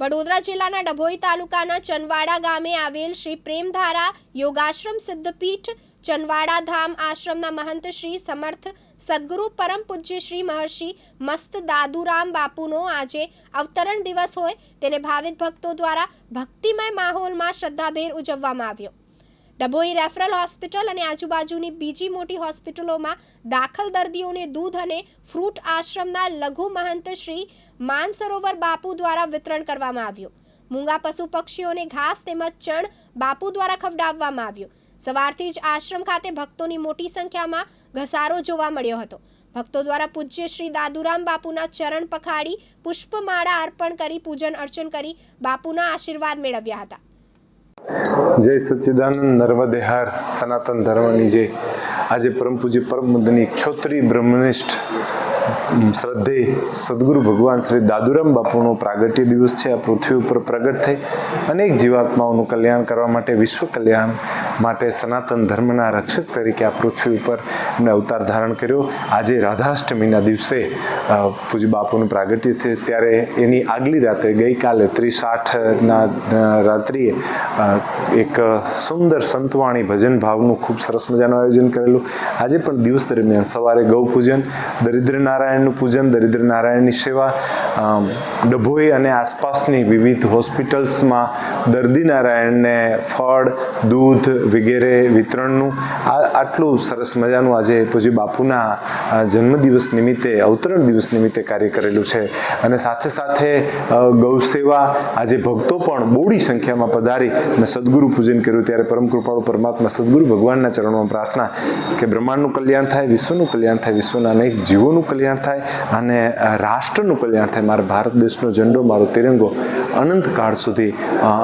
વડોદરા જિલ્લાના ડભોઈ તાલુકાના ચનવાડા ગામે આવેલ શ્રી પ્રેમધારા યોગાશ્રમ સિદ્ધપીઠ ચનવાડા ધામ આશ્રમના મહંત શ્રી સમર્થ સદગુરુ પરમ પૂજ્ય શ્રી મહર્ષિ મસ્ત દાદુરામ બાપુનો આજે અવતરણ દિવસ હોય. તેને ભાવિક ભક્તો દ્વારા ભક્તિમય માહોલમાં શ્રદ્ધાભેર ઉજવવામાં આવ્યો. ડભોઈ રેફરલ હોસ્પિટલ અને આજુબાજુની બીજી મોટી હોસ્પિટલોમાં દાખલ દર્દીઓને દૂધ અને ફ્રૂટ આશ્રમના લઘુ મહંત શ્રી માનસરોવર બાપુ દ્વારા વિતરણ કરવામાં આવ્યું. મૂંગા પશુ પક્ષીઓને ઘાસ તેમજ ચણ બાપુ દ્વારા ખવડાવવામાં આવ્યું. સવારથી જ આશ્રમ ખાતે ભક્તોની મોટી સંખ્યામાં ઘસારો જોવા મળ્યો હતો. ભક્તો દ્વારા પૂજ્ય શ્રી દાદુરામ બાપુના ચરણ પખાડી પુષ્પમાળા અર્પણ કરી પૂજન અર્ચન કરી બાપુના આશીર્વાદ મેળવ્યા હતા. જય સચ્ચિદાનંદ નર્મદેહાર સનાતન ધર્મની જે આજે પરમ પૂજ્ય પરમ મુદની ક્ષોત્રી બ્રહ્મનિષ્ઠ શ્રદ્ધે સદગુરુ ભગવાન શ્રી દાદુરામ બાપુનો પ્રાગટ્ય દિવસ છે. આ પૃથ્વી ઉપર પ્રગટ થઈ અનેક જીવાત્માઓનું કલ્યાણ કરવા માટે વિશ્વ કલ્યાણ માટે સનાતન ધર્મના રક્ષક તરીકે આ પૃથ્વી ઉપર એમને અવતાર ધારણ કર્યો. આજે રાધાષ્ટમીના દિવસે પૂજ્ય બાપુનું પ્રાગટ્ય છે ત્યારે એની આગલી રાતે ગઈકાલે ત્રીસ આઠના રાત્રિએ એક સુંદર સંતવાણી ભજન ભાવનું ખૂબ સરસ મજાનું આયોજન કરેલું. આજે પણ દિવસ દરમિયાન સવારે ગૌ પૂજન દરિદ્ર નારાયણનું પૂજન દરિદ્ર નારાયણની સેવા ડભોઈ અને આસપાસની વિવિધ હોસ્પિટલ્સમાં દર્દી નારાયણને ફળ, દૂધ વગેરે વિતરણનું આ આટલું સરસ મજાનું આજે પૂજ્ય બાપુના જન્મદિવસ નિમિત્તે, અવતરણ દિવસ નિમિત્તે કાર્ય કરેલું છે. અને સાથે સાથે ગૌસેવા આજે ભક્તો પણ બોડી સંખ્યામાં પધારી અને સદગુરુ પૂજન કર્યું. ત્યારે પરમ કૃપાળુ પરમાત્મા સદગુરુ ભગવાનના ચરણોમાં પ્રાર્થના કે બ્રહ્માંડનું કલ્યાણ થાય, વિશ્વનું કલ્યાણ થાય, વિશ્વના અનેક જીવોનું કલ્યાણ થાય અને રાષ્ટ્રનું કલ્યાણ થાય. મારા ભારત દેશનો ઝંડો, મારો તિરંગો અનંત કાળ સુધી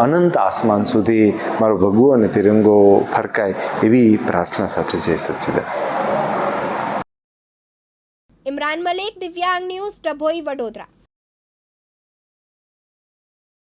અનંત આસમાન સુધી મારો ભગવો અને તિરંગો ફરકાય એવી પ્રાર્થના સાથે જય સચ્ચિદાન ઇમરાન મલિક દિવ્યાંગ ન્યૂઝ ડભોઈ વડોદરા